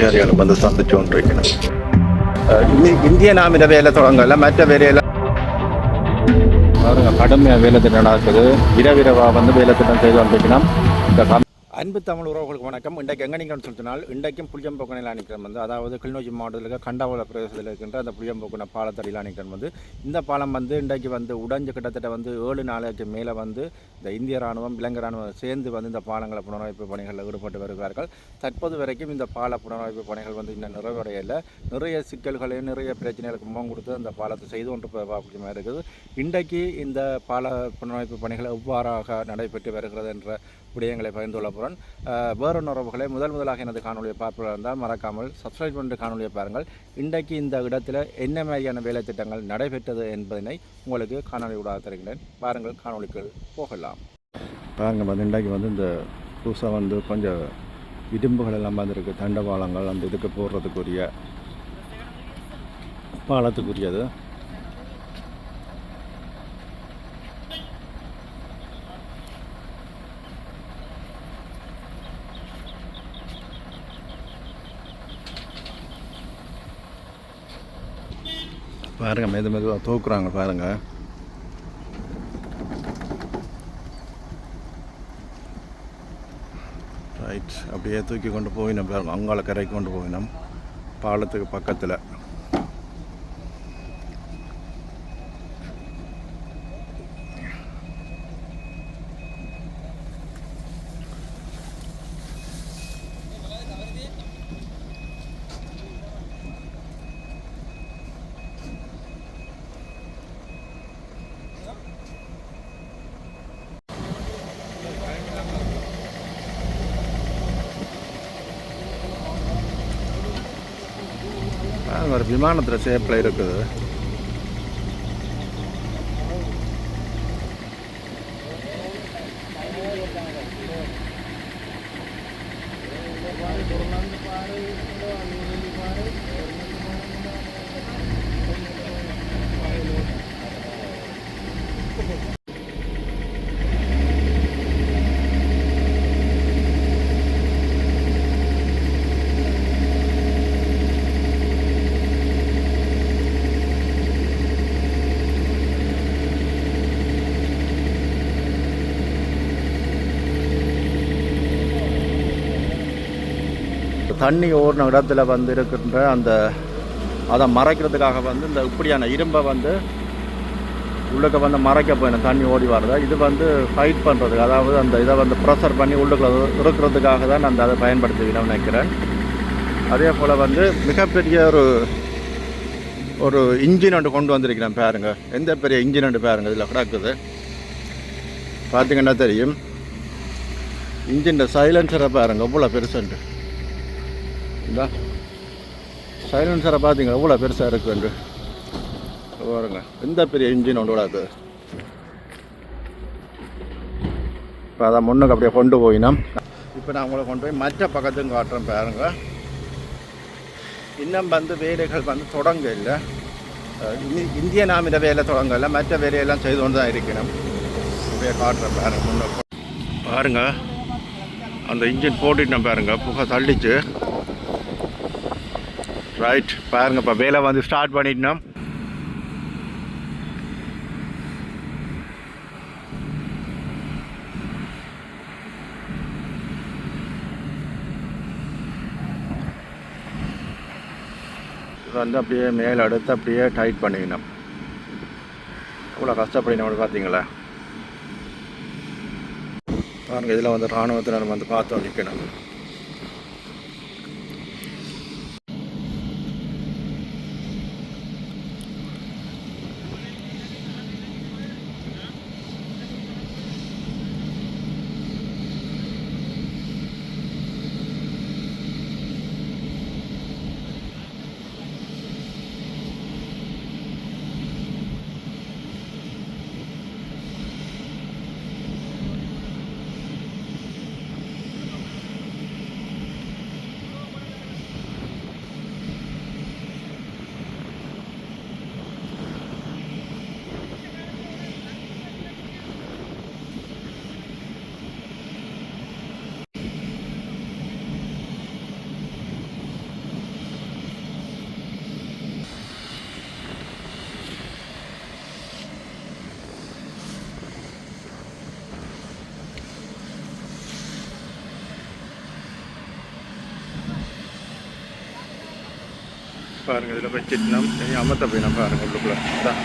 அதிகாரிகளும் வந்து சந்திச்சு கொண்டிருக்கணும் இந்திய நாமிட வேலை தொடங்கல மற்ற வேலையில பாருங்க கடுமையாக வேலை திட்டம் நடக்குது. இரவிரவா வந்து வேலை திட்டம் செய்து கொண்டிருக்கணும் இந்த அன்பு தமிழ் உறவுகளுக்கு வணக்கம். இன்றைக்கு எங்கே நீங்கள் சொல்லினால் இன்றைக்கும் புளியம்போக்கணில் நிற்கிறோம் வந்து அதாவது கிளிநொச்சி மாவட்டத்தில் இருக்க கண்டாவள பிரதேசத்தில் இருக்கின்ற அந்த புளியம்போக்கண பாலத்தடியில் நிற்கிறோம் வந்து இந்த பாலம் வந்து இன்றைக்கு வந்து உடஞ்சு கிட்டத்தட்ட வந்து ஏழு நாளைக்கு மேலே வந்து இந்த இந்திய ராணுவம் இலங்கை ராணுவம் சேர்ந்து வந்து இந்த பாலங்களை புனரமைப்பு பணிகளில் ஈடுபட்டு வருகிறார்கள். தற்போது வரைக்கும் இந்த பால புனரமைப்பு பணிகள் வந்து இன்னும் நிறைவடையலை. நிறைய சிக்கல்களையும் நிறைய பிரச்சனைகளுக்கு முகம் கொடுத்து அந்த பாலத்தை செய்து கொண்டு பார்க்கமாக இருக்குது. இன்றைக்கு இந்த பால புனரமைப்பு பணிகள் எவ்வாறாக நடைபெற்று வருகிறது என்ற விடயங்களை பகிர்ந்து கொள்ள போகிறேன் வேறு உறவுகளை முதல் முதலாக எனது காணொலியை பார்ப்பதாக இருந்தால் மறக்காமல் சப்ஸ்கிரைப் பண்ணிட்டு காணொலியை பாருங்கள். இன்றைக்கு இந்த இடத்துல என்ன மாதிரியான வேலை திட்டங்கள் நடைபெற்றது என்பதனை உங்களுக்கு காணொலி ஊடாக தருகிறேன். பாருங்கள் காணொலிக்கு போகலாம். பாருங்கள் வந்து இன்றைக்கு வந்து இந்த புதுசாக வந்து கொஞ்சம் இரும்புகள் எல்லாம் வந்துருக்கு. தண்டவாளங்கள் அந்த இதுக்கு போடுறதுக்குரிய பாலத்துக்குரியது. பாருங்க மெது மெதுவாக தூக்குறாங்க பாருங்க. ரைட் அப்படியே தூக்கி கொண்டு போயினோம் பாருங்க அங்காள கரைக்கு கொண்டு போயினோம். பாலத்துக்கு பக்கத்தில். ஒரு விமானத்தில் ஷேப்பில் இருக்குது. தண்ணி ஓடின இடத்துல வந்து இருக்கின்ற அந்த அதை மறைக்கிறதுக்காக வந்து இந்த இப்படியான இரும்பை வந்து உள்ளுக்க வந்து மறைக்க போயிடும் தண்ணி ஓடி வரத. இது வந்து ஃபைட் பண்ணுறதுக்கு அதாவது அந்த இதை வந்து ப்ரெஷர் பண்ணி உள்ளுக்குள்ள இருக்கிறதுக்காக தான் நான் அதை பயன்படுத்துகிறேன் நினைக்கிறேன். அதே போல் வந்து மிகப்பெரிய ஒரு ஒரு இன்ஜின் ஒன்று கொண்டு வந்திருக்கிறேன் பாருங்க. எந்த பெரிய இன்ஜின் ஒன்று பாருங்க இதில் கிடக்குது. பார்த்தீங்கன்னா தெரியும். இன்ஜின் சைலன்சரை பாருங்கள் இவ்வளோ பெருசுன்ட்டு இந்த சைலன்சரை பார்த்தீங்க எவ்வளோ பெருசாக இருக்குண்டு பாருங்க. எந்த பெரிய இன்ஜின் ஒன்று விடாது இப்போ அதை முன்னுக்கு அப்படியே கொண்டு போயினோம் இப்போ நான் உங்களை கொண்டு போய் மற்ற பக்கத்துக்கும் காட்டுறேன் பாருங்க. இன்னும் வந்து வேலைகள் வந்து தொடங்க இல்லை. இந்திய நாமித வேலை தொடங்கல மற்ற வேலையெல்லாம் செய்து கொண்டு தான் இருக்கணும் அப்படியே காட்டுறேன் பாருங்க முன்னுக்கு. பாருங்க. அந்த இன்ஜின் போட்டுட்டேன் பாருங்க. புகை தள்ளிச்சு. ரைட் பாருங்க இப்போ வேலை வந்து ஸ்டார்ட் பண்ணிட்டோம். வந்து அப்படியே மேலே அடுத்து அப்படியே டைட் பண்ணிக்கணும். இவ்வளோ கஷ்டப்படினோம் பார்த்தீங்களா பாருங்க இதில் வந்து இராணுவத்தினர் வந்து பார்த்து நிற்கணும் பாருங்க இதில் வச்சுட்டு இனி அமர்த்த போய் நம்ம பாருங்க உள்ளுக்குள்ள இதான்.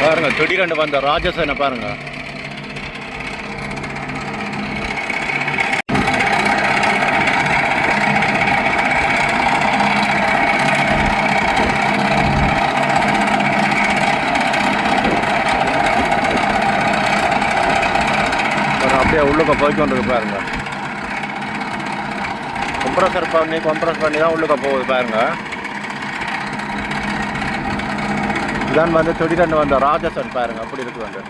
பாருங்க திடீரென்று வந்த ராஜசேனை பாருங்க பாருங்க, அப்படியே உள்ளுக்க போய்க்கு வந்துருக்கு பாருங்க. கம்ப்ரஸர் பண்ணி கம்ப்ரஸ் பண்ணி தான் உள்ளுக்க போகுது பாருங்க. இதான் வந்து திடீரென்று வந்த ராஜசன் பாருங்க அப்படி இருக்கு வந்து.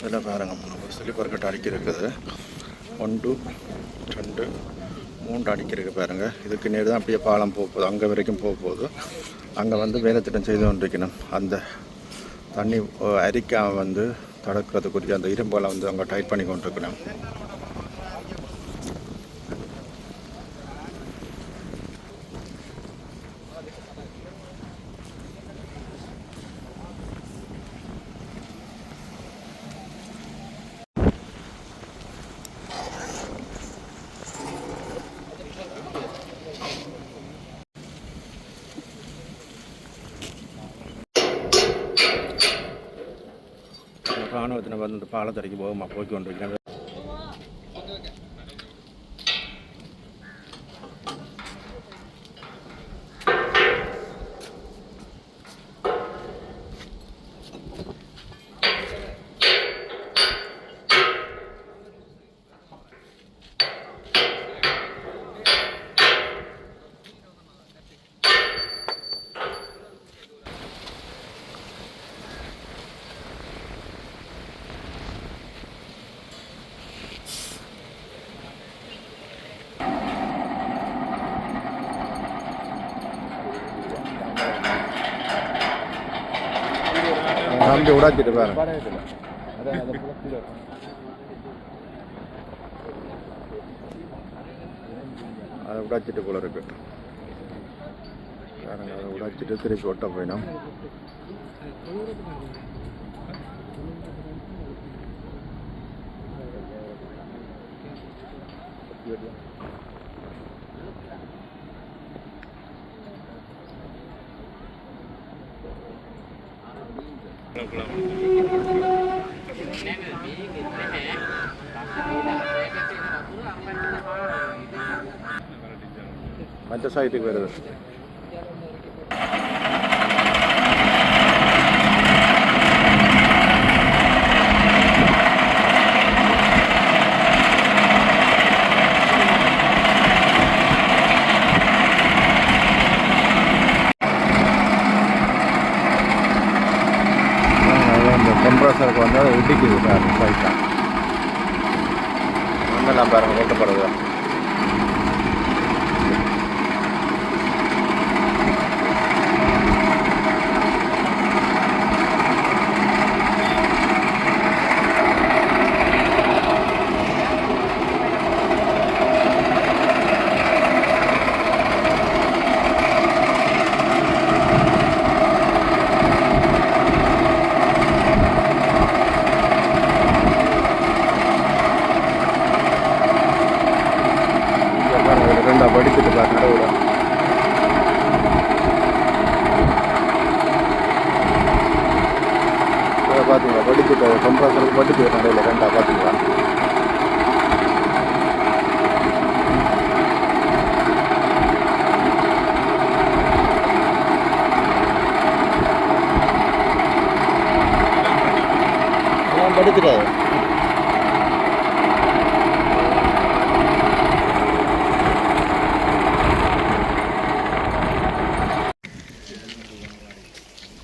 இதில் பாருங்க ஒரு ஸ்லீப்பர் கட் அடிக்கி இருக்குது ஒன்று ரெண்டு மூன்று அடிக்கிறதுக்கு பாருங்கள் இதுக்கு நேர் தான் அப்படியே பாலம் போக போகுது. அங்கே வரைக்கும் போக போகுது. அங்கே வந்து வேலை திட்டம் செய்து கொண்டிருக்கணும். அந்த தண்ணி அரிக்காமல் வந்து தடுக்கிறதுக்குரிய அந்த இரும்பெல்லாம் வந்து அங்கே டைட் பண்ணி கொண்டிருக்கணும். ராணுவத்தினர் வந்து இந்த பாலத்தரைக்கு போகுமா போய்க்கு வண்டி நம்பி உடாச்சிட்டு அதை உடாச்சிட்டு போல இருக்கு. பாருங்க அதை உடாச்சிட்டு திருப்பி ஒட்ட போயிடும். மற்ற சைட்டுக்கு வருது இந்த கம்ப்ரஸருக்கு வந்து அதை இடிக்குது சார் சைட்டாக நான் பாருங்கள் கொட்டப்படுது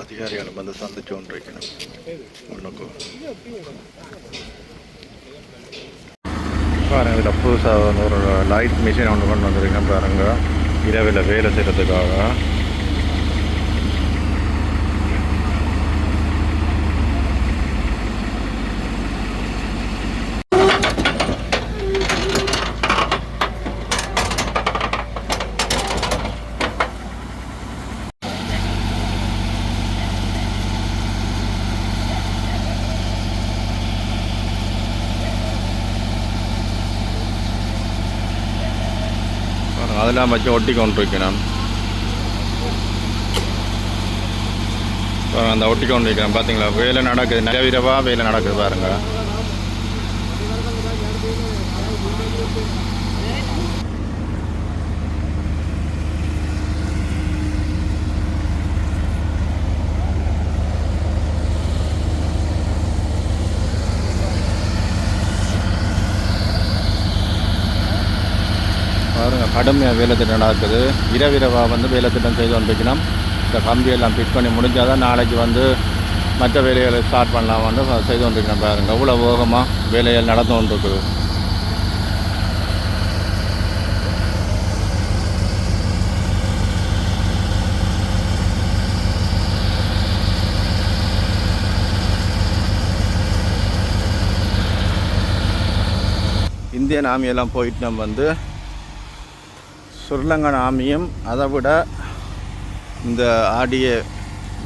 அதிகாரிகளும் வந்து சந்திச்சு கொண்டிருக்கணும். ஒன்றுக்கு பாருங்க இதில் புதுசாக வந்து ஒரு லைட் மிஷின் ஒன்று கொண்டு வந்திருக்கேன் பாருங்க. இரவில் வேலை செய்கிறதுக்காக பாருங்க, அதெல்லாம் வச்சு ஒட்டி அந்த ஒட்டி கொண்டிருக்கிறேன் பார்த்தீங்களா வேலை நடக்குது நிறைய விரவாக வேலை நடக்குது பாருங்க பாருங்கள் கடுமையாக வேலை திட்டம் நடக்குது. இரவிரவாக வந்து வேலை திட்டம் செய்து வந்துக்கணும் இந்த கம்பியெல்லாம் ஃபிட் பண்ணி முடிஞ்சால் தான் நாளைக்கு வந்து மற்ற வேலைகளை ஸ்டார்ட் பண்ணலாம் வந்து செய்து வந்துக்கணும் பாருங்க. அவ்வளோ வேகமாக வேலைகள் நடந்து கொண்டிருக்குது. இந்தியன் ஆர்மியெல்லாம் போயிட்டு நம்ம வந்து சுர்லங்கன் ஆமியும் அதை விட இந்த ஆடிய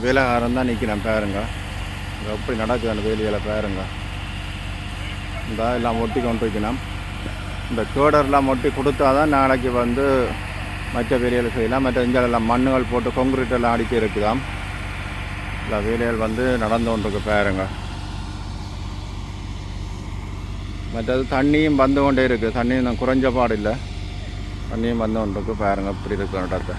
வேலைக்காரன் தான் நிற்கிறேன் பாருங்க. எப்படி நடக்குது அந்த வேலைகளை பாருங்க. இந்த எல்லாம் ஒட்டி கொண்டு வைக்கணும் இந்த கேடர்லாம் ஒட்டி கொடுத்தா தான் நாளைக்கு வந்து மற்ற வேலைகள் செய்யலாம். மற்ற இங்கெல்லாம் மண்ணுகள் போட்டு கொங்கிரீட் எல்லாம் அடிக்க இருக்குதாம். இந்த வேலைகள் வந்து நடந்து கொண்டிருக்கு பாருங்க. மற்றது தண்ணியும் வந்து கொண்டே இருக்குது தண்ணியும் குறைஞ்ச பாடு இல்லை. தண்ணியும் வந்து ஒன்றுக்கு பாருங்கள் இப்படி இருக்கு இடத்த